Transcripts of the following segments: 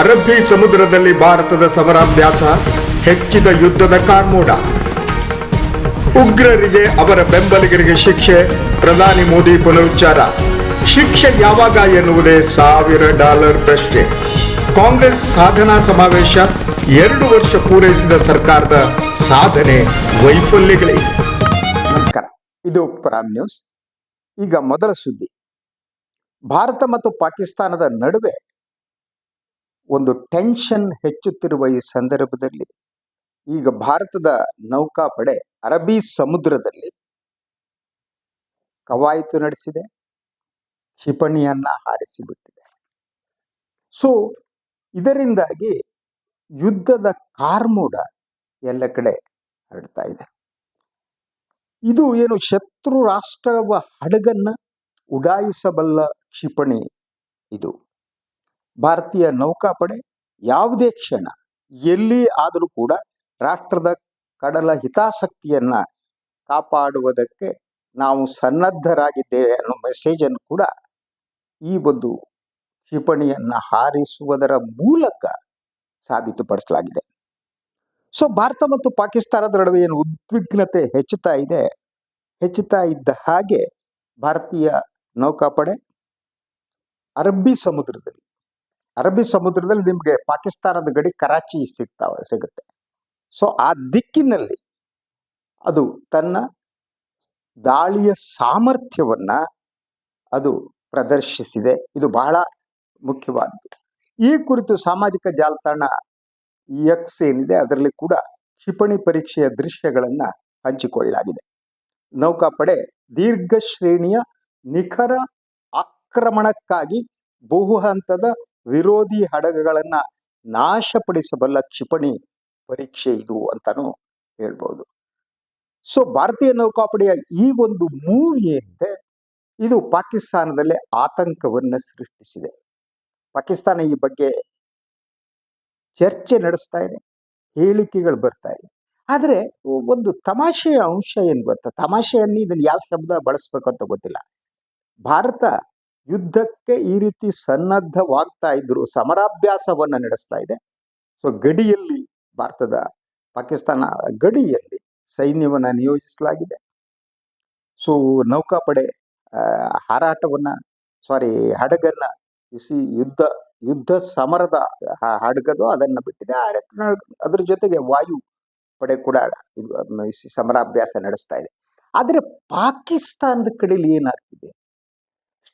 ಅರಬ್ಬಿ ಸಮುದ್ರದಲ್ಲಿ ಭಾರತದ ಸಮರಾಭ್ಯಾಸ, ಹೆಚ್ಚಿದ ಯುದ್ಧದ ಕಾರ್ಮೋಡ. ಉಗ್ರರಿಗೆ ಅವರ ಬೆಂಬಲಿಗರಿಗೆ ಶಿಕ್ಷೆ, ಪ್ರಧಾನಿ ಮೋದಿ ಪುನರುಚ್ಚಾರ. ಶಿಕ್ಷೆ ಯಾವಾಗ ಎನ್ನುವುದೇ ಸಾವಿರ ಡಾಲರ್ ಪ್ರಶ್ನೆ. ಕಾಂಗ್ರೆಸ್ ಸಾಧನಾ ಸಮಾವೇಶ, ಎರಡು ವರ್ಷ ಪೂರೈಸಿದ ಸರ್ಕಾರದ ಸಾಧನೆ ವೈಫಲ್ಯಗಳೇ ನಮಸ್ಕಾರ. ಇದು ಪ್ರಾಮ್ ನ್ಯೂಸ್. ಈಗ ಮೊದಲ ಸುದ್ದಿ. ಭಾರತ ಮತ್ತು ಪಾಕಿಸ್ತಾನದ ನಡುವೆ ಒಂದು ಟೆನ್ಷನ್ ಹೆಚ್ಚುತ್ತಿರುವ ಈ ಸಂದರ್ಭದಲ್ಲಿ, ಈಗ ಭಾರತದ ನೌಕಾಪಡೆ ಅರಬ್ಬಿ ಸಮುದ್ರದಲ್ಲಿ ಕವಾಯತು ನಡೆಸಿದೆ, ಕ್ಷಿಪಣಿಯನ್ನ ಹಾರಿಸಿಬಿಟ್ಟಿದೆ. ಸೊ ಇದರಿಂದಾಗಿ ಯುದ್ಧದ ಕಾರ್ಮೋಡ ಎಲ್ಲ ಕಡೆ ಹರಡ್ತಾ ಇದೆ. ಇದು ಏನು ಶತ್ರು ರಾಷ್ಟ್ರವ ಹಡಗನ್ನ ಉಡಾಯಿಸಬಲ್ಲ ಕ್ಷಿಪಣಿ ಇದು. ಭಾರತೀಯ ನೌಕಾಪಡೆ ಯಾವುದೇ ಕ್ಷಣ ಎಲ್ಲಿ ಆದರೂ ಕೂಡ ರಾಷ್ಟ್ರದ ಕಡಲ ಹಿತಾಸಕ್ತಿಯನ್ನ ಕಾಪಾಡುವುದಕ್ಕೆ ನಾವು ಸನ್ನದ್ಧರಾಗಿದ್ದೇವೆ ಅನ್ನೋ ಮೆಸೇಜ್ ಅನ್ನು ಕೂಡ ಈ ಒಂದು ಕ್ಷಿಪಣಿಯನ್ನ ಹಾರಿಸುವುದರ ಮೂಲಕ ಸಾಬೀತುಪಡಿಸಲಾಗಿದೆ. ಸೊ ಭಾರತ ಮತ್ತು ಪಾಕಿಸ್ತಾನದ ನಡುವೆ ಏನು ಉದ್ವಿಗ್ನತೆ ಹೆಚ್ಚುತ್ತಾ ಇದೆ? ಹೆಚ್ಚುತ್ತಾ ಇದ್ದ ಹಾಗೆ ಭಾರತೀಯ ನೌಕಾಪಡೆ ಅರಬ್ಬಿ ಸಮುದ್ರದಲ್ಲಿ ಅರಬ್ಬಿ ಸಮುದ್ರದಲ್ಲಿ ನಿಮಗೆ ಪಾಕಿಸ್ತಾನದ ಗಡಿ ಕರಾಚಿ ಸಿಗ್ತಾವೆ ಸಿಗುತ್ತೆ. ಸೊ ಆ ದಿಕ್ಕಿನಲ್ಲಿ ಅದು ತನ್ನ ದಾಳಿಯ ಸಾಮರ್ಥ್ಯವನ್ನ ಅದು ಪ್ರದರ್ಶಿಸಿದೆ. ಇದು ಬಹಳ ಮುಖ್ಯವಾದ್ದು. ಈ ಕುರಿತು ಸಾಮಾಜಿಕ ಜಾಲತಾಣ ಎಕ್ಸ್ ಏನಿದೆ, ಅದರಲ್ಲಿ ಕೂಡ ಕ್ಷಿಪಣಿ ಪರೀಕ್ಷೆಯ ದೃಶ್ಯಗಳನ್ನ ಹಂಚಿಕೊಳ್ಳಲಾಗಿದೆ. ನೌಕಾಪಡೆ ದೀರ್ಘ ಶ್ರೇಣಿಯ ನಿಖರ ಆಕ್ರಮಣಕ್ಕಾಗಿ ಬಹು ಹಂತದ ವಿರೋಧಿ ಹಡಗುಗಳನ್ನ ನಾಶಪಡಿಸಬಲ್ಲ ಕ್ಷಿಪಣಿ ಪರೀಕ್ಷೆ ಇದು ಅಂತಾನು ಹೇಳ್ಬೋದು. ಸೊ ಭಾರತೀಯ ನೌಕಾಪಡೆಯ ಈ ಒಂದು ಮೂವ್ ಏನಿದೆ, ಇದು ಪಾಕಿಸ್ತಾನದಲ್ಲಿ ಆತಂಕವನ್ನ ಸೃಷ್ಟಿಸಿದೆ. ಪಾಕಿಸ್ತಾನ ಈ ಬಗ್ಗೆ ಚರ್ಚೆ ನಡೆಸ್ತಾ ಇದೆ, ಹೇಳಿಕೆಗಳು ಬರ್ತಾ ಇದೆ. ಆದ್ರೆ, ಒಂದು ತಮಾಷೆಯ ಅಂಶ ಏನ್ ಗೊತ್ತಾ? ತಮಾಷೆಯನ್ನು ಇದನ್ನ ಯಾವ ಶಬ್ದ ಬಳಸ್ಬೇಕು ಅಂತ ಗೊತ್ತಿಲ್ಲ. ಭಾರತ ಯುದ್ಧಕ್ಕೆ ಈ ರೀತಿ ಸನ್ನದ್ಧವಾಗ್ತಾ ಇದ್ರು, ಸಮರಾಭ್ಯಾಸವನ್ನು ನಡೆಸ್ತಾ ಇದೆ. ಸೊ ಗಡಿಯಲ್ಲಿ ಭಾರತದ, ಪಾಕಿಸ್ತಾನ ಗಡಿಯಲ್ಲಿ ಸೈನ್ಯವನ್ನ ನಿಯೋಜಿಸಲಾಗಿದೆ. ಸೊ ನೌಕಾಪಡೆ ಹಾರಾಟವನ್ನ ಸಾರಿ ಹಡಗನ್ನ ಬಿಸಿ ಯುದ್ಧ ಯುದ್ಧ ಸಮರದ ಹಡಗದು ಅದನ್ನ ಬಿಟ್ಟಿದೆ. ಅದರ ಜೊತೆಗೆ ವಾಯು ಪಡೆ ಕೂಡ ಇದು ಸಮರಾಭ್ಯಾಸ ನಡೆಸ್ತಾ ಇದೆ. ಆದ್ರೆ ಪಾಕಿಸ್ತಾನದ ಕಡೆಯಲ್ಲಿ ಏನಾಗ್ತಿದೆ?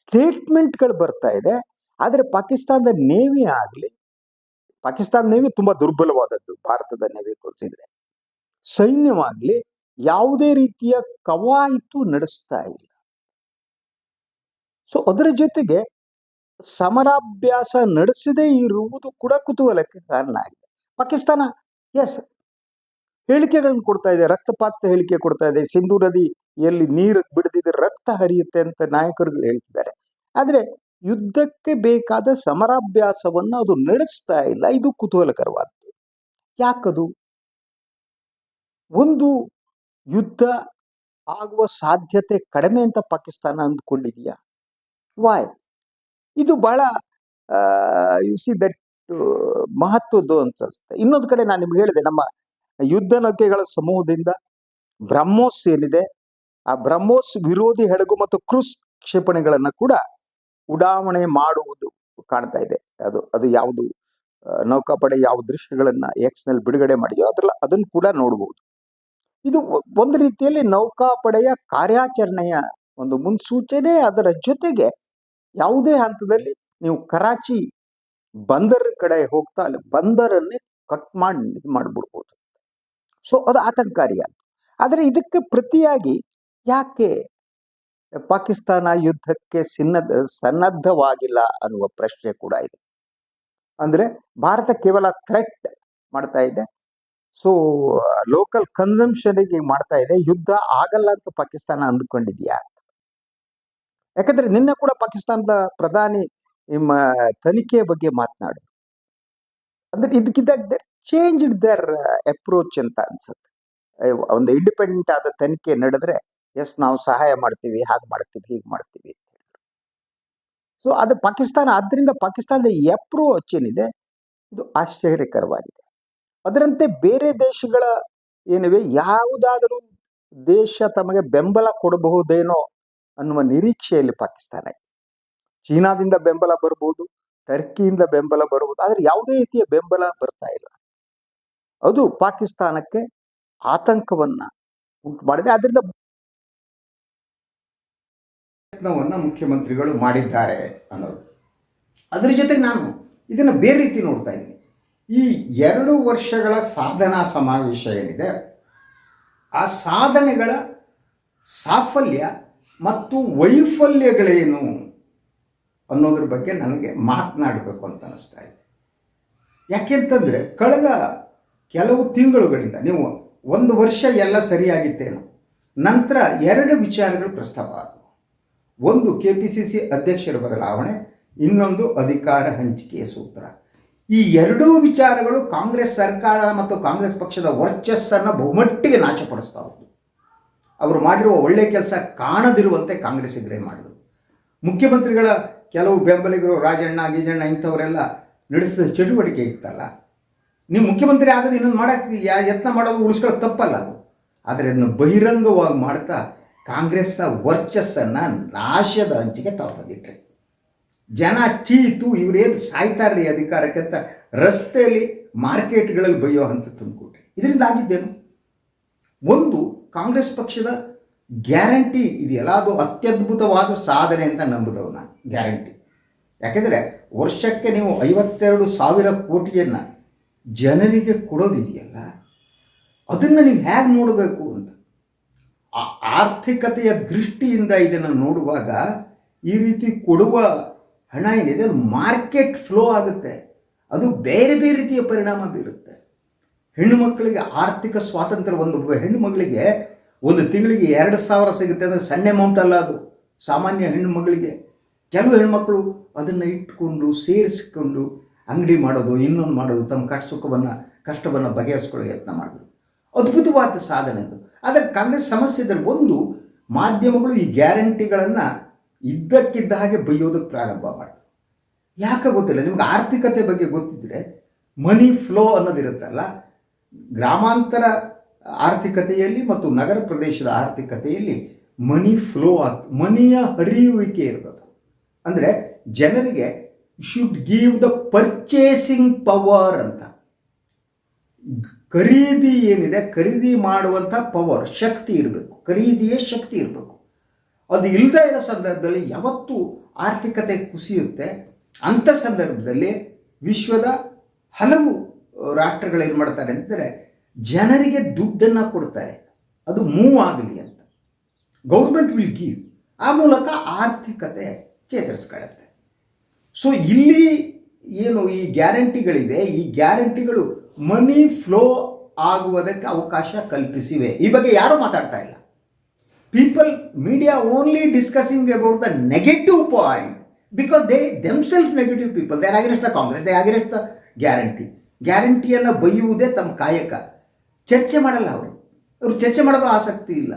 ಸ್ಟೇಟ್ಮೆಂಟ್ಗಳು ಬರ್ತಾ ಇದೆ. ಆದ್ರೆ ಪಾಕಿಸ್ತಾನದ ನೇವಿ ಆಗ್ಲಿ ಪಾಕಿಸ್ತಾನ ನೇವಿ ತುಂಬಾ ದುರ್ಬಲವಾದದ್ದು ಭಾರತದ ನೇವಿ ಹೋಲಿಸಿದ್ರೆ ಸೈನ್ಯವಾಗ್ಲಿ ಯಾವುದೇ ರೀತಿಯ ಕವಾಯಿತು ನಡೆಸ್ತಾ ಇಲ್ಲ. ಸೊ, ಅದರ ಜೊತೆಗೆ ಸಮರಾಭ್ಯಾಸ ನಡೆಸದೇ ಇರುವುದು ಕೂಡ ಕುತೂಹಲಕ್ಕೆ ಕಾರಣ ಆಗಿದೆ. ಪಾಕಿಸ್ತಾನ ಎಸ್ ಹೇಳಿಕೆಗಳನ್ನು ಕೊಡ್ತಾ ಇದೆ ರಕ್ತಪಾತ ಹೇಳಿಕೆ ಕೊಡ್ತಾ ಇದೆ. ಸಿಂಧು ನದಿಯಲ್ಲಿ ನೀರು ಬಿಡದಿದ್ರೆ ರಕ್ತ ಹರಿಯುತ್ತೆ ಅಂತ ನಾಯಕರು ಹೇಳ್ತಿದ್ದಾರೆ. ಆದ್ರೆ ಯುದ್ಧಕ್ಕೆ ಬೇಕಾದ ಸಮರಾಭ್ಯಾಸವನ್ನ ಅದು ನಡೆಸ್ತಾ ಇಲ್ಲ. ಇದು ಕುತೂಹಲಕರವಾದ್ದು. ಯಾಕದು? ಒಂದು ಯುದ್ಧ ಆಗುವ ಸಾಧ್ಯತೆ ಕಡಿಮೆ ಅಂತ ಪಾಕಿಸ್ತಾನ ಅಂದ್ಕೊಂಡಿದೆಯಾ? ವಾಯ್ ಇದು ಬಹಳ ಯು ಸಿ ದಟ್ ಮಹತ್ವದ್ದು ಅನ್ಸುತ್ತೆ. ಇನ್ನೊಂದು ಕಡೆ ನಾನು ನಿಮ್ಗೆ ಹೇಳಿದೆ, ನಮ್ಮ ಯುದ್ಧ ನೌಕೆಗಳ ಸಮೂಹದಿಂದ ಬ್ರಹ್ಮೋಸ್ ಏನಿದೆ, ಆ ಬ್ರಹ್ಮೋಸ್ ವಿರೋಧಿ ಹಡಗು ಮತ್ತು ಕ್ರೂಸ್ ಕ್ಷೇಪಣೆಗಳನ್ನ ಕೂಡ ಉಡಾವಣೆ ಮಾಡುವುದು ಕಾಣ್ತಾ ಇದೆ. ಅದು ಅದು ಯಾವುದು ನೌಕಾಪಡೆ ಯಾವ ದೃಶ್ಯಗಳನ್ನ ಎಕ್ಸ್ನಲ್ಲಿ ಬಿಡುಗಡೆ ಮಾಡಿದೆಯೋ ಅದ್ರಲ್ಲಿ ಅದನ್ನ ಕೂಡ ನೋಡಬಹುದು ಇದು ಒಂದು ರೀತಿಯಲ್ಲಿ ನೌಕಾಪಡೆಯ ಕಾರ್ಯಾಚರಣೆಯ ಒಂದು ಮುನ್ಸೂಚನೆ, ಅದರ ಜೊತೆಗೆ ಯಾವುದೇ ಹಂತದಲ್ಲಿ ನೀವು ಕರಾಚಿ ಬಂದರ್ ಕಡೆ ಹೋಗ್ತಾ ಅಲ್ಲಿ ಬಂದರನ್ನೇ ಕಟ್ ಮಾಡಿ, ಇದು ಮಾಡಿಬಿಡ್ಬೋದು. ಸೊ ಅದು ಆತಂಕಕಾರಿಯಾಗಿ ಆದರೆ ಇದಕ್ಕೆ ಪ್ರತಿಯಾಗಿ ಯಾಕೆ ಪಾಕಿಸ್ತಾನ ಯುದ್ಧಕ್ಕೆ ಸಿನ್ನದ, ಸನ್ನದ್ಧವಾಗಿಲ್ಲ ಅನ್ನುವ ಪ್ರಶ್ನೆ ಕೂಡ ಇದೆ. ಅಂದ್ರೆ ಭಾರತ ಕೇವಲ ಥ್ರೆಟ್ ಮಾಡ್ತಾ ಇದೆ. ಸೊ ಲೋಕಲ್ ಕನ್ಸಂಪ್ಷನ್ಗೆ ಮಾಡ್ತಾ ಇದೆ. ಯುದ್ಧ ಆಗಲ್ಲ ಅಂತ ಪಾಕಿಸ್ತಾನ ಅಂದ್ಕೊಂಡಿದ್ಯಾ ಯಾಕಂದ್ರೆ ನಿನ್ನೆ ಕೂಡ ಪಾಕಿಸ್ತಾನದ ಪ್ರಧಾನಿ ನಿಮ್ಮ ತನಿಖೆಯ ಬಗ್ಗೆ ಮಾತನಾಡು. ಅಂದ್ರೆ ಇದಕ್ಕಿದ್ದಾಗ ಚೇಂಜ್ ದರ್ ಅಪ್ರೋಚ್ ಅಂತ ಅನ್ಸುತ್ತೆ. ಒಂದು ಇಂಡಿಪೆಂಡೆಂಟ್ ಆದ ತನಿಖೆ ನಡೆದ್ರೆ ಎಸ್ ನಾವು ಸಹಾಯ ಮಾಡ್ತೀವಿ, ಹಾಗೆ ಮಾಡ್ತೀವಿ, ಹೀಗೆ ಮಾಡ್ತೀವಿ ಸೊ ಅದು ಪಾಕಿಸ್ತಾನ ಆದ್ರಿಂದ ಪಾಕಿಸ್ತಾನದ ಅಪ್ರೋಚ್ ಏನಿದೆ, ಇದು ಆಶ್ಚರ್ಯಕರವಾಗಿದೆ. ಅದರಂತೆ ಬೇರೆ ದೇಶಗಳ ಏನಿವೆ, ಯಾವುದಾದರೂ ದೇಶ ತಮಗೆ ಬೆಂಬಲ ಕೊಡಬಹುದೇನೋ ಅನ್ನುವ ನಿರೀಕ್ಷೆಯಲ್ಲಿ ಪಾಕಿಸ್ತಾನ ಇದೆ. ಚೀನಾದಿಂದ ಬೆಂಬಲ ಬರ್ಬೋದು, ಟರ್ಕಿಯಿಂದ ಬೆಂಬಲ ಬರ್ಬೋದು, ಆದರೆ ಯಾವುದೇ ರೀತಿಯ ಬೆಂಬಲ ಬರ್ತಾ ಇಲ್ಲ. ಅದು ಪಾಕಿಸ್ತಾನಕ್ಕೆ ಆತಂಕವನ್ನ ಉಂಟು ಮಾಡಿದೆ ಅದರಿಂದ ಪ್ರಯತ್ನವನ್ನು ಮುಖ್ಯಮಂತ್ರಿಗಳು ಮಾಡಿದ್ದಾರೆ ಅನ್ನೋದು. ಅದರ ಜೊತೆಗೆ ನಾನು ಇದನ್ನು ಬೇರೆ ರೀತಿ ನೋಡ್ತಾ ಇದ್ದೀನಿ. ಈ ಎರಡು ವರ್ಷಗಳ ಸಾಧನಾ ಸಮಾವೇಶ ಏನಿದೆ, ಆ ಸಾಧನೆಗಳ ಸಾಫಲ್ಯ ಮತ್ತು ವೈಫಲ್ಯಗಳೇನು ಅನ್ನೋದ್ರ ಬಗ್ಗೆ ನನಗೆ ಮಾತನಾಡಬೇಕು ಅಂತ ಅನ್ನಿಸ್ತಾ ಇದೆ. ಯಾಕೆಂತಂದರೆ ಕಳೆದ ಕೆಲವು ತಿಂಗಳುಗಳಿಂದ ನೀವು ಒಂದು ವರ್ಷ ಎಲ್ಲ ಸರಿಯಾಗಿತ್ತೇನೋ, ನಂತರ ಎರಡು ವಿಚಾರಗಳು ಪ್ರಸ್ತಾಪ ಆದವು. ಒಂದು ಕೆ ಪಿ ಸಿ ಸಿ ಅಧ್ಯಕ್ಷರ ಬದಲಾವಣೆ, ಇನ್ನೊಂದು ಅಧಿಕಾರ ಹಂಚಿಕೆಯ ಸೂತ್ರ. ಈ ಎರಡೂ ವಿಚಾರಗಳು ಕಾಂಗ್ರೆಸ್ ಸರ್ಕಾರ ಮತ್ತು ಕಾಂಗ್ರೆಸ್ ಪಕ್ಷದ ವರ್ಚಸ್ಸನ್ನು ಬಹುಮಟ್ಟಿಗೆ ನಾಶಪಡಿಸ್ತಾ ಹೋದ್ರು ಅವರು ಮಾಡಿರುವ ಒಳ್ಳೆ ಕೆಲಸ ಕಾಣದಿರುವಂತೆ ಕಾಂಗ್ರೆಸ್ ಕಾಂಗ್ರೆಸ್ಸಿಗರೇ ಮಾಡಿದರು. ಮುಖ್ಯಮಂತ್ರಿಗಳ ಕೆಲವು ಬೆಂಬಲಿಗರು ರಾಜಣ್ಣ, ಗೀಜಣ್ಣ ಇಂಥವರೆಲ್ಲ ನಡೆಸಿದ ಚಟುವಟಿಕೆ ಇತ್ತಲ್ಲ ನೀವು ಮುಖ್ಯಮಂತ್ರಿ ಆದರೆ ಇನ್ನೊಂದು ಮಾಡೋಕ್ಕೆ ಯತ್ನ ಮಾಡೋದು ಉಳಿಸ್ಕೊಳ್ಳೋದು ತಪ್ಪಲ್ಲ ಅದು. ಆದರೆ ಅದನ್ನು ಬಹಿರಂಗವಾಗಿ ಮಾಡ್ತಾ ಕಾಂಗ್ರೆಸ್ನ ವರ್ಚಸ್ಸನ್ನು ನಾಶದ ಹಂಚಿಗೆ ತಗೊಂಡಿಟ್ರೆ ಜನ ಚೀತು ಇವರೇನು ಸಾಯ್ತಾರ್ರಿ ಅಧಿಕಾರಕ್ಕೆ ಅಂತ ರಸ್ತೆಯಲ್ಲಿ ಮಾರ್ಕೆಟ್ಗಳಲ್ಲಿ ಬೈಯೋ ಹಂತ ತಂದುಕೊಟ್ರಿ. ಇದರಿಂದ ಆಗಿದ್ದೇನು? ಒಂದು, ಕಾಂಗ್ರೆಸ್ ಪಕ್ಷದ ಗ್ಯಾರಂಟಿ ಇದೆಯಲ್ಲ, ಅದು ಅತ್ಯದ್ಭುತವಾದ ಸಾಧನೆ ಅಂತ ನಂಬುದವು ನಾನು ಗ್ಯಾರಂಟಿ. ಯಾಕೆಂದರೆ ವರ್ಷಕ್ಕೆ ನೀವು ಐವತ್ತೆರಡು ಸಾವಿರ ಕೋಟಿಯನ್ನು ಜನರಿಗೆ ಕೊಡೋದಿದೆಯಲ್ಲ, ಅದನ್ನು ನೀವು ಹೇಗೆ ನೋಡಬೇಕು ಅಂತ? ಆ- ಆರ್ಥಿಕತೆಯ ದೃಷ್ಟಿಯಿಂದ ಇದನ್ನು ನೋಡುವಾಗ ಈ ರೀತಿ ಕೊಡುವ ಹಣ ಏನಿದೆ, ಅದು ಮಾರ್ಕೆಟ್ ಫ್ಲೋ ಆಗುತ್ತೆ. ಅದು ಬೇರೆ ಬೇರೆ ರೀತಿಯ ಪರಿಣಾಮ ಬೀರುತ್ತೆ. ಹೆಣ್ಣು ಮಕ್ಕಳಿಗೆ ಆರ್ಥಿಕ ಸ್ವಾತಂತ್ರ್ಯ ಒಂದು ಹೆಣ್ಣು ಮಗಳಿಗೆ ಒಂದು ತಿಂಗಳಿಗೆ ಎರಡು ಸಾವಿರ ಸಿಗುತ್ತೆ, ಅಂದರೆ ಸಣ್ಣ ಅಮೌಂಟ್ ಅಲ್ಲ ಅದು. ಸಾಮಾನ್ಯ ಹೆಣ್ಣು ಮಗಳಿಗೆ. ಕೆಲವು ಹೆಣ್ಮಕ್ಳು ಅದನ್ನು ಇಟ್ಕೊಂಡು, ಸೇರಿಸ್ಕೊಂಡು ಅಂಗಡಿ ಮಾಡೋದು, ಇನ್ನೊಂದು ಮಾಡೋದು, ತಮ್ಮ ಕಷ್ಟ ಸುಖವನ್ನು, ಕಷ್ಟವನ್ನು ಬಗೆಹರಿಸ್ಕೊಳ್ಳೋ ಯತ್ನ ಮಾಡಿದ್ರು. ಅದ್ಭುತವಾದ ಸಾಧನೆ ಅದು. ಆದರೆ ಕಾಂಗ್ರೆಸ್ ಸಮಸ್ಯೆ ಇದ್ದರೆ ಒಂದು, ಮಾಧ್ಯಮಗಳು ಈ ಗ್ಯಾರಂಟಿಗಳನ್ನು ಇದ್ದಕ್ಕಿದ್ದ ಹಾಗೆ ಬೈಯೋದಕ್ಕೆ ಪ್ರಾರಂಭ ಮಾಡಿದ್ರು ಯಾಕೆ ಗೊತ್ತಿಲ್ಲ, ನಿಮ್ಗೆ ಆರ್ಥಿಕತೆ ಬಗ್ಗೆ ಗೊತ್ತಿದ್ರೆ ಮನಿ ಫ್ಲೋ ಅನ್ನೋದಿರುತ್ತಲ್ಲ ಗ್ರಾಮಾಂತರ ಆರ್ಥಿಕತೆಯಲ್ಲಿ ಮತ್ತು ನಗರ ಪ್ರದೇಶದ ಆರ್ಥಿಕತೆಯಲ್ಲಿ ಮನಿ ಫ್ಲೋ ಆಗ್ ಮನಿಯ ಹರಿಯುವಿಕೆ ಇರ್ಬೋದು ಅಂದರೆ ಜನರಿಗೆ should give the purchasing power ಅಂತ. ಖರೀದಿ ಏನಿದೆ? ಖರೀದಿ ಮಾಡುವಂಥ ಪವರ್ ಶಕ್ತಿ ಇರಬೇಕು. ಖರೀದಿಯೇ ಶಕ್ತಿ ಇರಬೇಕು. ಅದು ಇಲ್ಲದೇ ಇರೋ ಸಂದರ್ಭದಲ್ಲಿ ಯಾವತ್ತು ಆರ್ಥಿಕತೆ ಕುಸಿಯುತ್ತೆ. ಅಂಥ ಸಂದರ್ಭದಲ್ಲಿ ವಿಶ್ವದ ಹಲವು ರಾಷ್ಟ್ರಗಳು ಏನು ಮಾಡ್ತಾರೆ ಅಂತಂದರೆ ಜನರಿಗೆ ದುಡ್ಡನ್ನು ಕೊಡ್ತಾರೆ. ಅದು ಮೂವ್ ಆಗಲಿ ಅಂತ. Government will give. ಆ ಮೂಲಕ ಆರ್ಥಿಕತೆ ಚೇತರಿಸ್ಕೊಳ್ಳುತ್ತೆ. ಸೊ ಇಲ್ಲಿ ಏನು ಈ ಗ್ಯಾರಂಟಿಗಳಿದೆ, ಈ ಗ್ಯಾರಂಟಿಗಳು ಮನಿ ಫ್ಲೋ ಆಗುವುದಕ್ಕೆ ಅವಕಾಶ ಕಲ್ಪಿಸಿವೆ. ಈ ಬಗ್ಗೆ ಯಾರೂ ಮಾತಾಡ್ತಾ ಇಲ್ಲ. People media only discussing about the negative point because they themselves negative people they against the Congress they against the guarantee ಗ್ಯಾರಂಟಿಯನ್ನು ಬೈಯುವುದೇ ತಮ್ಮ ಕಾಯಕ. ಚರ್ಚೆ ಮಾಡಲ್ಲ ಅವರು. ಅವರು ಚರ್ಚೆ ಮಾಡೋದು ಆಸಕ್ತಿ ಇಲ್ಲ.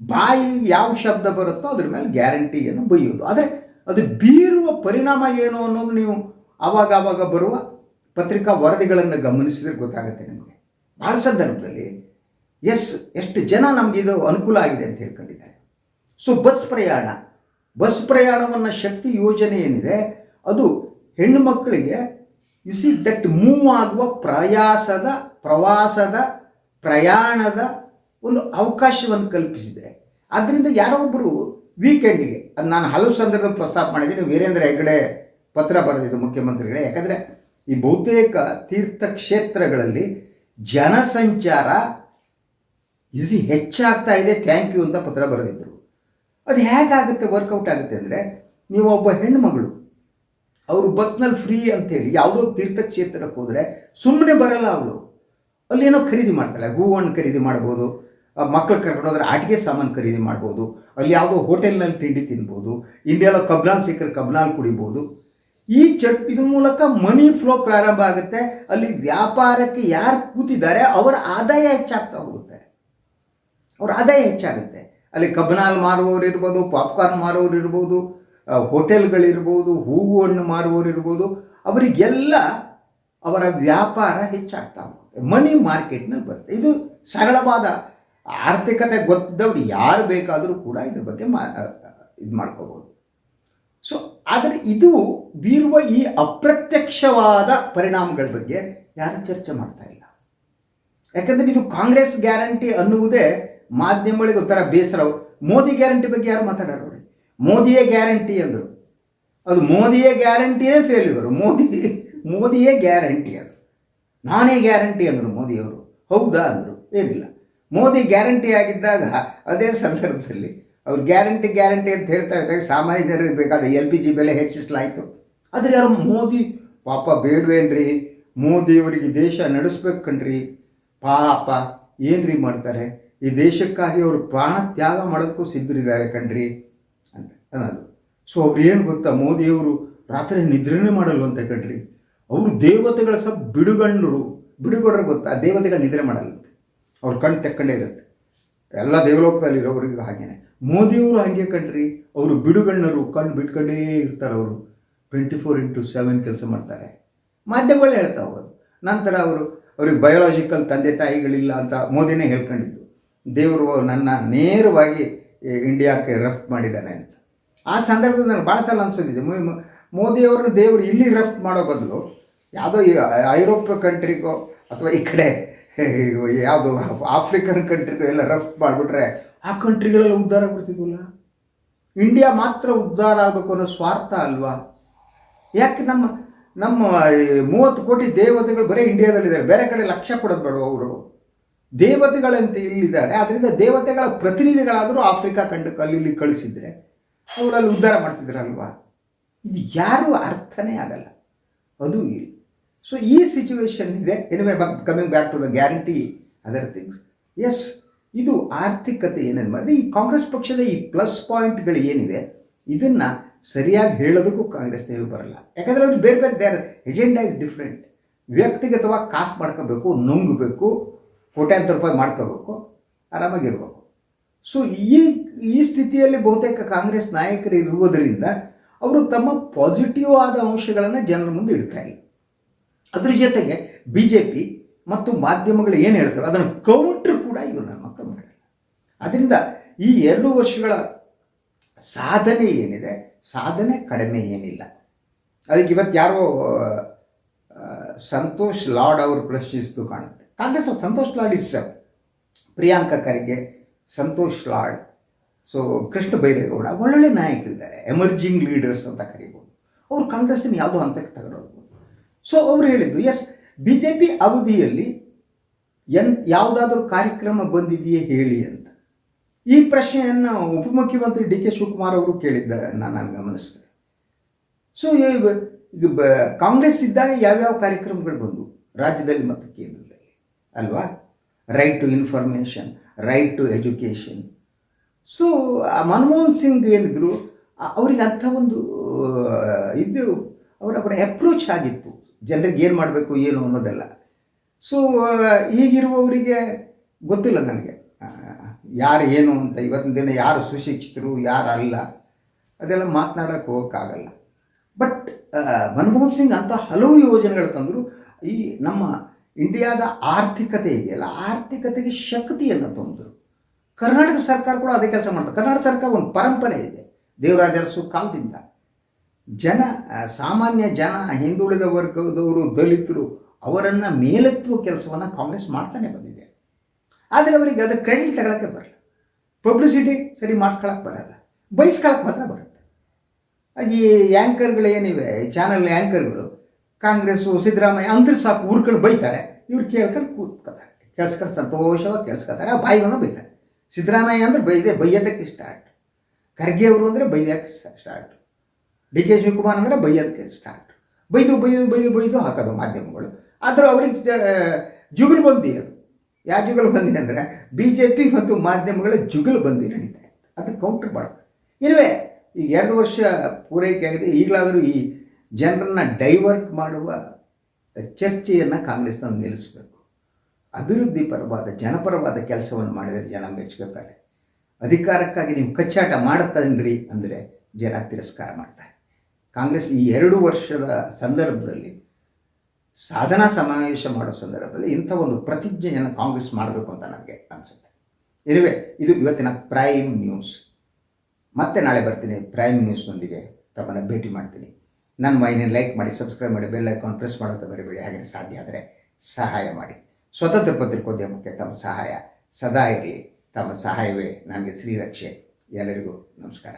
ಬಾಯಿ ಯಾವ ಶಬ್ದ ಬರುತ್ತೋ ಅದ್ರ ಮೇಲೆ ಗ್ಯಾರಂಟಿಯನ್ನು ಬೈಯೋದು ಆದರೆ ಅದು ಬೀರುವ ಪರಿಣಾಮ ಏನು ಅನ್ನೋದು ನೀವು ಆವಾಗ ಆವಾಗ ಬರುವ ಪತ್ರಿಕಾ ವರದಿಗಳನ್ನು ಗಮನಿಸಿದ್ರೆ ಗೊತ್ತಾಗುತ್ತೆ ನಿಮಗೆ. ಭಾಳ ಸಂದರ್ಭದಲ್ಲಿ, ಎಸ್, ಎಷ್ಟು ಜನ ನಮಗೆ ಇದು ಅನುಕೂಲ ಆಗಿದೆ ಅಂತ ಹೇಳ್ಕೊಂಡಿದ್ದಾರೆ. ಸೊ, ಬಸ್ ಪ್ರಯಾಣ. ಬಸ್ ಪ್ರಯಾಣವನ್ನು ಶಕ್ತಿ ಯೋಜನೆ ಏನಿದೆ, ಅದು ಹೆಣ್ಣು ಮಕ್ಕಳಿಗೆ ಯು ಸಿ ದಟ್ ಮೂವ್ ಆಗುವ ಪ್ರಯಾಸದ, ಪ್ರವಾಸದ, ಪ್ರಯಾಣದ ಒಂದು ಅವಕಾಶವನ್ನು ಕಲ್ಪಿಸಿದೆ. ಆದ್ದರಿಂದ ಯಾರೋ ಒಬ್ಬರು ವೀಕೆಂಡಿಗೆ ಅದು ನಾನು ಹಲವು ಸಂದರ್ಭದಲ್ಲಿ ಪ್ರಸ್ತಾಪ ಮಾಡಿದ್ದೀನಿ. ವೀರೇಂದ್ರ ಹೆಗ್ಗಡೆ ಪತ್ರ ಬರೆದಿದ್ದು ಮುಖ್ಯಮಂತ್ರಿಗಳೇ ಯಾಕಂದರೆ ಈ ಬಹುತೇಕ ತೀರ್ಥಕ್ಷೇತ್ರಗಳಲ್ಲಿ ಜನಸಂಚಾರ ಇದು ಹೆಚ್ಚಾಗ್ತಾ ಇದೆ. ಥ್ಯಾಂಕ್ ಯು ಅಂತ ಪತ್ರ ಬರೆದಿದ್ದರು ಅದು ಹೇಗಾಗುತ್ತೆ? ವರ್ಕೌಟ್ ಆಗುತ್ತೆ ಅಂದರೆ ನೀವು ಒಬ್ಬ ಹೆಣ್ಣುಮಗಳು, ಅವರು ಬಸ್ನಲ್ಲಿ ಫ್ರೀ ಅಂತೇಳಿ ಯಾವುದೋ ತೀರ್ಥಕ್ಷೇತ್ರಕ್ಕೆ ಹೋದರೆ ಸುಮ್ಮನೆ ಬರಲ್ಲ ಅವಳು. ಏನೋ ಖರೀದಿ ಮಾಡ್ತಾಳೆ. ಹೂವನ್ನು ಖರೀದಿ ಮಾಡ್ಬೋದು. ಮಕ್ಕಳು ಕರ್ಕೊಂಡೋದ್ರೆ ಆಟಿಕೆ ಸಾಮಾನು ಖರೀದಿ ಮಾಡ್ಬೋದು. ಅಲ್ಲಿ ಯಾವುದೋ ಹೋಟೆಲ್ನಲ್ಲಿ ತಿಂಡಿ ತಿನ್ಬೋದು. ಇಂಡಿಯಾದ ಕಬ್ನಾಲ್ ಸಿಕ್ಕರೆ ಕಬ್ನಾಲ್ ಕುಡಿಬೋದು. ಈ ಚಟ್ ಇದ್ರ ಮೂಲಕ ಮನಿ ಫ್ಲೋ ಪ್ರಾರಂಭ ಆಗುತ್ತೆ. ಅಲ್ಲಿ ವ್ಯಾಪಾರಕ್ಕೆ ಯಾರು ಕೂತಿದ್ದಾರೆ ಅವರ ಆದಾಯ ಹೆಚ್ಚಾಗ್ತಾ ಹೋಗುತ್ತೆ. ಅವ್ರ ಆದಾಯ ಹೆಚ್ಚಾಗುತ್ತೆ. ಅಲ್ಲಿ ಕಬ್ಬನಾಲ್ ಮಾರುವವರು ಇರ್ಬೋದು, ಪಾಪ್ಕಾರ್ನ್ ಮಾರುವವರು ಇರ್ಬೋದು ಹೋಟೆಲ್ಗಳಿರ್ಬೋದು ಹೂವು ಹಣ್ಣು ಮಾರುವವರು ಇರ್ಬೋದು. ಅವರಿಗೆಲ್ಲ ಅವರ ವ್ಯಾಪಾರ ಹೆಚ್ಚಾಗ್ತಾ ಹೋಗುತ್ತೆ. ಮನಿ ಮಾರ್ಕೆಟ್ನಲ್ಲಿ ಬರುತ್ತೆ. ಇದು ಸರಳವಾದ ಆರ್ಥಿಕತೆ ಗೊತ್ತಿದ್ದವ್ರು ಯಾರು ಬೇಕಾದರೂ ಕೂಡ ಇದ್ರ ಬಗ್ಗೆ ಮಾ ಇದು ಮಾಡ್ಕೋಬೋದು. ಸೊ ಆದರೆ ಇದು ಬೀರುವ ಈ ಅಪ್ರತ್ಯಕ್ಷವಾದ ಪರಿಣಾಮಗಳ ಬಗ್ಗೆ ಯಾರು ಚರ್ಚೆ ಮಾಡ್ತಾ ಇಲ್ಲ. ಯಾಕಂದರೆ ಇದು ಕಾಂಗ್ರೆಸ್ ಗ್ಯಾರಂಟಿ ಅನ್ನುವುದೇ ಮಾಧ್ಯಮಗಳಿಗೆ ಒಂಥರ ಬೇಸರ. ಮೋದಿ ಗ್ಯಾರಂಟಿ ಬಗ್ಗೆ ಯಾರು ಮಾತಾಡೋರು ನೋಡಿ. ಮೋದಿಯೇ ಗ್ಯಾರಂಟಿ ಅಂದರು. ಅದು ಮೋದಿಯೇ ಗ್ಯಾರಂಟಿಯೇ ಫೇಲ್ಯೂರು ಮೋದಿ, ಮೋದಿಯೇ ಗ್ಯಾರಂಟಿ ಅದು ನಾನೇ ಗ್ಯಾರಂಟಿ ಅಂದರು ಮೋದಿಯವರು. ಹೌದಾ ಅಂದರು. ಏನಿಲ್ಲ. ಮೋದಿ ಗ್ಯಾರಂಟಿ ಆಗಿದ್ದಾಗ ಅದೇ ಸಂದರ್ಭದಲ್ಲಿ ಅವ್ರು ಗ್ಯಾರಂಟಿ ಗ್ಯಾರಂಟಿ ಅಂತ ಹೇಳ್ತಾ ಇದ್ದಾಗ ಸಾಮಾನ್ಯ ಜನರಿಗೆ ಬೇಕಾದ ಎಲ್ ಪಿ ಜಿ ಬೆಲೆ ಹೆಚ್ಚಿಸಲಾಯಿತು. ಆದರೆ ಯಾರು ಮೋದಿ? ಪಾಪ ಬೇಡವೇನ್ರಿ? ಮೋದಿಯವರಿಗೆ ದೇಶ ನಡೆಸ್ಬೇಕು ಕಣ್ರಿ. ಪಾಪ, ಏನ್ರಿ ಮಾಡ್ತಾರೆ? ಈ ದೇಶಕ್ಕಾಗಿ ಅವರು ಪ್ರಾಣ ತ್ಯಾಗ ಮಾಡೋದಕ್ಕೂ ಸಿದ್ಧರಿದ್ದಾರೆ ಕಣ್ರಿ ಅಂತ ಅನ್ನೋದು. ಸೊ ಅವ್ರು ಏನು ಗೊತ್ತಾ? ಮೋದಿಯವರು ರಾತ್ರಿ ನಿದ್ರೆನೇ ಮಾಡಲ್ವಂತೆ ಕಣ್ರಿ. ಅವರು ದೇವತೆಗಳ ಸಹ ಬಿಡುಗಣ್ಣರು. ಬಿಡುಗಡ್ರೆ ಗೊತ್ತಾ? ದೇವತೆಗಳ ನಿದ್ರೆ ಮಾಡಲ್ಲಂತೆ ಅವ್ರ ಕಣ್ಣು ತೆಕ್ಕಂಡೇ ಇರುತ್ತೆ. ಎಲ್ಲ ದೇವಲೋಕದಲ್ಲಿ ಇರೋರಿಗೆ ಹಾಗೇನೆ. ಮೋದಿಯವರು ಹಾಗೆ ಕಣ್ರಿ ಅವರು ಬಿಡುಗಣ್ಣರು ಕಣ್ಣು ಬಿಟ್ಕೊಂಡೇ ಇರ್ತಾರೆ ಅವರು. ಟ್ವೆಂಟಿ ಫೋರ್ ಇಂಟು ಸೆವೆನ್ ಕೆಲಸ ಮಾಡ್ತಾರೆ. ಮಾಧ್ಯಮಗಳು ಹೇಳ್ತಾ ಹೋಗೋದು. ನಂತರ ಅವರು, ಅವ್ರಿಗೆ ಬಯೋಲಾಜಿಕಲ್ ತಂದೆ ತಾಯಿಗಳಿಲ್ಲ ಅಂತ ಮೋದಿನೇ ಹೇಳ್ಕೊಂಡಿದ್ದು. ದೇವರು ನನ್ನ ನೇರವಾಗಿ ಇಂಡಿಯಾಕ್ಕೆ ರಫ್ತು ಮಾಡಿದ್ದಾನೆ ಅಂತ. ಆ ಸಂದರ್ಭದಲ್ಲಿ ನನಗೆ ಭಾಳ ಸಲ ಅನಿಸೋದಿದೆ. ಮೋದಿಯವ್ರನ್ನ ದೇವರು ಇಲ್ಲಿ ರಫ್ತು ಮಾಡೋ ಬದಲು ಯಾವುದೋ ಐರೋಪ್ಯ ಕಂಟ್ರಿಗೋ ಅಥವಾ ಈ ಕಡೆ ಯಾವುದು ಆಫ್ರಿಕನ್ ಕಂಟ್ರಿಗೂ ಎಲ್ಲ ರಫ್ತು ಮಾಡಿಬಿಟ್ರೆ ಆ ಕಂಟ್ರಿಗಳೆಲ್ಲ ಉದ್ಧಾರ ಆಗ್ಬಿಡ್ತಿದ್ವಲ್ಲ? ಇಂಡಿಯಾ ಮಾತ್ರ ಉದ್ಧಾರ ಆಗಬೇಕು ಅನ್ನೋ ಸ್ವಾರ್ಥ ಅಲ್ವಾ? ಯಾಕೆ ನಮ್ಮ ನಮ್ಮ ಮೂವತ್ತು ಕೋಟಿ ದೇವತೆಗಳು ಬರೀ ಇಂಡಿಯಾದಲ್ಲಿದ್ದಾರೆ ಬೇರೆ ಕಡೆ ಲಕ್ಷ ಕೊಡೋದು ಬೇಡ ಅವರು? ದೇವತೆಗಳಂತೆ ಇಲ್ಲಿದ್ದಾರೆ. ಅದರಿಂದ ದೇವತೆಗಳ ಪ್ರತಿನಿಧಿಗಳಾದರೂ ಆಫ್ರಿಕಾ ಖಂಡಕ್ಕೆ ಅಲ್ಲಿ ಇಲ್ಲಿ ಕಳಿಸಿದ್ರೆ ಅವರಲ್ಲಿ ಉದ್ಧಾರ ಮಾಡ್ತಿದ್ರಲ್ವಾ? ಇದು ಯಾರೂ ಅರ್ಥನೇ ಆಗಲ್ಲ. ಅದು ಇಲ್ಲ. ಸೊ ಈ ಸಿಚುವೇಶನ್ ಇದೆ. Anyway coming back to the guarantee other things as ಇದು ಆರ್ಥಿಕತೆ ಏನೇನು ಮಾಡಿದೆ ಈ ಕಾಂಗ್ರೆಸ್ ಪಕ್ಷದ ಈ ಪ್ಲಸ್ ಪಾಯಿಂಟ್ಗಳು ಏನಿದೆ? ಇದನ್ನು ಸರಿಯಾಗಿ ಹೇಳೋದಕ್ಕೂ ಕಾಂಗ್ರೆಸ್ನವರು ಬರಲ್ಲ. ಯಾಕಂದರೆ ಅವ್ರು ಬೇರೆ ಬೇರೆ ದೇರ್ ಎಜೆಂಡಾ ಇಸ್ ಡಿಫ್ರೆಂಟ್ ವ್ಯಕ್ತಿಗತವಾಗಿ ಕಾಸು ಮಾಡ್ಕೋಬೇಕು, ನುಂಗಬೇಕು, ಕೋಟ್ಯಾಂತರ ರೂಪಾಯಿ ಮಾಡ್ಕೋಬೇಕು, ಆರಾಮಾಗಿರ್ಬೇಕು. ಸೊ ಈ ಈ ಸ್ಥಿತಿಯಲ್ಲಿ ಬಹುತೇಕ ಕಾಂಗ್ರೆಸ್ ನಾಯಕರು ಇರುವುದರಿಂದ, ಅವರು ತಮ್ಮ ಪಾಸಿಟಿವ್ ಆದ ಅಂಶಗಳನ್ನು ಜನರ ಮುಂದೆ ಇಡ್ತಾ ಇಲ್ಲ. ಅದ್ರ ಜೊತೆಗೆ ಬಿ ಜೆ ಪಿ ಮತ್ತು ಮಾಧ್ಯಮಗಳು ಏನು ಹೇಳ್ತಾರೋ ಅದನ್ನು ಕೌಂಟ್ರ್ ಕೂಡ ಇವರು ನನ್ನ ಮಕ್ಕಳು ಮಾಡಿಲ್ಲ ಅದರಿಂದ ಈ ಎರಡು ವರ್ಷಗಳ ಸಾಧನೆ ಏನಿದೆ, ಸಾಧನೆ ಕಡಿಮೆ ಏನಿಲ್ಲ. ಅದಕ್ಕೆ ಇವತ್ತು ಯಾರೋ ಸಂತೋಷ್ ಲಾಡ್ ಅವರು ಪ್ರಶ್ನಿಸಿದ್ದು ಕಾಣುತ್ತೆ. ಕಾಂಗ್ರೆಸ್ ಅವ್ರು ಸಂತೋಷ್ ಲಾಡ್ ಇಸ್ ಪ್ರಿಯಾಂಕ ಖರ್ಗೆ, ಸಂತೋಷ್ ಲಾಡ್ ಸೊ ಕೃಷ್ಣ ಬೈರೇಗೌಡ ಒಳ್ಳೊಳ್ಳೆ ನಾಯಕರಿದ್ದಾರೆ ಎಮರ್ಜಿಂಗ್ ಲೀಡರ್ಸ್ ಅಂತ ಕರಿಬೋದು. ಅವರು ಕಾಂಗ್ರೆಸ್ಸಿನ ಯಾವುದೋ ಹಂತಕ್ಕೆ ತಗೊಂಡೋಗ್ಬೋದು ಸೊ ಅವರು ಹೇಳಿದ್ದು ಎಸ್ ಬಿ ಜೆ ಪಿ ಅವಧಿಯಲ್ಲಿ ಎನ್, ಯಾವುದಾದ್ರೂ ಕಾರ್ಯಕ್ರಮ ಬಂದಿದೆಯೇ ಹೇಳಿ ಅಂತ. ಈ ಪ್ರಶ್ನೆಯನ್ನು ಉಪಮುಖ್ಯಮಂತ್ರಿ ಡಿ ಕೆ ಶಿವಕುಮಾರ್ ಅವರು ಕೇಳಿದ್ದಾರೆ ನಾನು ಗಮನಿಸಿದೆ. ಸೊ ಕಾಂಗ್ರೆಸ್ ಇದ್ದಾಗ ಯಾವ್ಯಾವ ಕಾರ್ಯಕ್ರಮಗಳು ಬಂದವು? ರಾಜ್ಯದಲ್ಲಿ ಮತ್ತು ಕೇಂದ್ರದಲ್ಲಿ, ಅಲ್ವಾ? Right to information right to education so Manmohan Singh ಏನಿದ್ರು ಅವ್ರಿಗೆ ಅಂಥ ಒಂದು ಇದು, ಅವರ ಅವರ ಅಪ್ರೋಚ್ ಆಗಿತ್ತು. ಜನರಿಗೆ ಏನು ಮಾಡಬೇಕು, ಏನು ಅನ್ನೋದೆಲ್ಲ. ಸೊ ಈಗಿರುವವರಿಗೆ ಗೊತ್ತಿಲ್ಲ ನನಗೆ. ಯಾರು ಏನು ಅಂತ, ಇವತ್ತಿನ ದಿನ ಯಾರು ಸುಶಿಕ್ಷಿತರು ಯಾರು ಅಲ್ಲ ಅದೆಲ್ಲ ಮಾತನಾಡೋಕ್ಕೆ ಹೋಗೋಕ್ಕಾಗಲ್ಲ. ಬಟ್ ಮನಮೋಹನ್ ಸಿಂಗ್ ಅಂತ ಹಲವು ಯೋಜನೆಗಳು ತಂದರು. ಈ ನಮ್ಮ ಇಂಡಿಯಾದ ಆರ್ಥಿಕತೆ ಇದೆಯಲ್ಲ, ಆರ್ಥಿಕತೆಗೆ ಶಕ್ತಿಯನ್ನು ತಂದರು. ಕರ್ನಾಟಕ ಸರ್ಕಾರ ಕೂಡ ಅದೇ ಕೆಲಸ ಮಾಡ್ತಾರೆ ಕರ್ನಾಟಕ ಸರ್ಕಾರ ಒಂದು ಪರಂಪರೆ ಇದೆ. ದೇವರಾಜರಸು ಕಾಲದಿಂದ. ಜನ ಸಾಮಾನ್ಯ ಜನ, ಹಿಂದುಳಿದ ವರ್ಗದವರು, ದಲಿತರು, ಅವರನ್ನು ಮೇಲೆತ್ತುವ ಕೆಲಸವನ್ನು ಕಾಂಗ್ರೆಸ್ ಮಾಡ್ತಾನೆ ಬಂದಿದೆ. ಆದರೆ ಅವರಿಗೆ ಅದು ಕ್ರೆಡಿಟ್ ತಗೊಳಕ್ಕೆ ಬರಲ್ಲ. ಪಬ್ಲಿಸಿಟಿ ಸರಿ ಮಾಡಿಸ್ಕೊಳಕ್ಕೆ ಬರಲ್ಲ. ಬಯಸ್ಕೊಳಕ್ಕೆ ಮಾತ್ರ ಬರುತ್ತೆ. ಈ ಆ್ಯಂಕರ್ಗಳು ಏನಿವೆ? ಚಾನಲ್ ಆ್ಯಂಕರ್ಗಳು ಕಾಂಗ್ರೆಸ್ಸು, ಸಿದ್ದರಾಮಯ್ಯ ಅಂದ್ರೆ ಸಾಕು ಊರ್ಕೊಂಡು ಬೈತಾರೆ. ಇವ್ರು ಕೇಳ್ತಾರೆ, ಕೂತ್ಕೋತಾರೆ. ಕೇಳಿಸ್ಕೊಂಡು ಸಂತೋಷವಾಗಿ ಕೇಳಿಸ್ಕೊತಾರೆ ಆ ಬಂದು ಬೈತಾರೆ. ಸಿದ್ದರಾಮಯ್ಯ ಅಂದ್ರೆ ಬೈದೆ, ಬೈಯೋದಕ್ಕೆ ಸ್ಟಾರ್ಟ್ ಖರ್ಗೆ ಅವರು ಅಂದರೆ ಬೈಯೋಕ್ಕೆ ಸ್ಟಾರ್ಟ್ ಡಿ ಕೆ ಶಿವಕುಮಾರ್ ಅಂದರೆ ಬೈಯೋದಕ್ಕೆ ಸ್ಟಾರ್ಟ್ ಬೈದು ಬೈದು ಬೈದು ಬೈದು ಹಾಕೋದು ಮಾಧ್ಯಮಗಳು. ಆದರೂ ಅವ್ರಿಗೆ ಜುಗಲ್ ಬಂದಿ ಅದು. ಯಾವ ಜುಗುಲ್ಬಂದಿ ಅಂದರೆ ಬಿ ಜೆ ಪಿ ಮತ್ತು ಮಾಧ್ಯಮಗಳ ಜುಗುಲ್ಬಂದಿ ನಡೀತಾ ಇತ್ತು. ಅದು ಕೌಂಟ್ರ್ ಮಾಡೋದು ಇಲ್ಲವೇ ಈಗ ಎರಡು ವರ್ಷ ಪೂರೈಕೆ ಆಗಿದೆ. ಈಗಲಾದರೂ ಈ ಜನರನ್ನು ಡೈವರ್ಟ್ ಮಾಡುವ ಚರ್ಚೆಯನ್ನು ಕಾಂಗ್ರೆಸ್ನವ್ರು ನಿಲ್ಲಿಸಬೇಕು. ಅಭಿವೃದ್ಧಿ ಪರವಾದ, ಜನಪರವಾದ ಕೆಲಸವನ್ನು ಮಾಡಿದರೆ ಜನ ಮೆಚ್ಚುತ್ತಾರೆ ಅಧಿಕಾರಕ್ಕಾಗಿ ನೀವು ಕಚ್ಚಾಟ ಮಾಡುತ್ತೀರಿ ಅಂದರೆ ಜನ ತಿರಸ್ಕಾರ ಮಾಡ್ತಾರೆ. ಕಾಂಗ್ರೆಸ್ ಈ ಎರಡು ವರ್ಷದ ಸಂದರ್ಭದಲ್ಲಿ ಸಾಧನಾ ಸಮಾವೇಶ ಮಾಡೋ ಸಂದರ್ಭದಲ್ಲಿ ಇಂಥ ಒಂದು ಪ್ರತಿಜ್ಞೆಯನ್ನು ಕಾಂಗ್ರೆಸ್ ಮಾಡಬೇಕು ಅಂತ ನನಗೆ ಅನಿಸುತ್ತೆ. ಇರುವೆ ಇದು ಇವತ್ತಿನ ಪ್ರೈಮ್ ನ್ಯೂಸ್ ಮತ್ತೆ ನಾಳೆ ಬರ್ತೀನಿ ಪ್ರೈಮ್ ನ್ಯೂಸ್ನೊಂದಿಗೆ ತಮ್ಮನ್ನು ಭೇಟಿ ಮಾಡ್ತೀನಿ. ನನ್ನ ವಾಹಿನಿ ಲೈಕ್ ಮಾಡಿ ಸಬ್ಸ್ಕ್ರೈಬ್ ಮಾಡಿ ಬೆಲ್ ಐಕಾನ್ ಪ್ರೆಸ್ ಮಾಡೋದು ಬರಿಬೇಡಿ ಹಾಗೆ ಸಾಧ್ಯ ಆದರೆ ಸಹಾಯ ಮಾಡಿ. ಸ್ವತಂತ್ರ ಪತ್ರಿಕೋದ್ಯಮಕ್ಕೆ ತಮ್ಮ ಸಹಾಯ ಸದಾ ಇರಲಿ. ತಮ್ಮ ಸಹಾಯವೇ ನನಗೆ ಶ್ರೀರಕ್ಷೆ. ಎಲ್ಲರಿಗೂ ನಮಸ್ಕಾರ.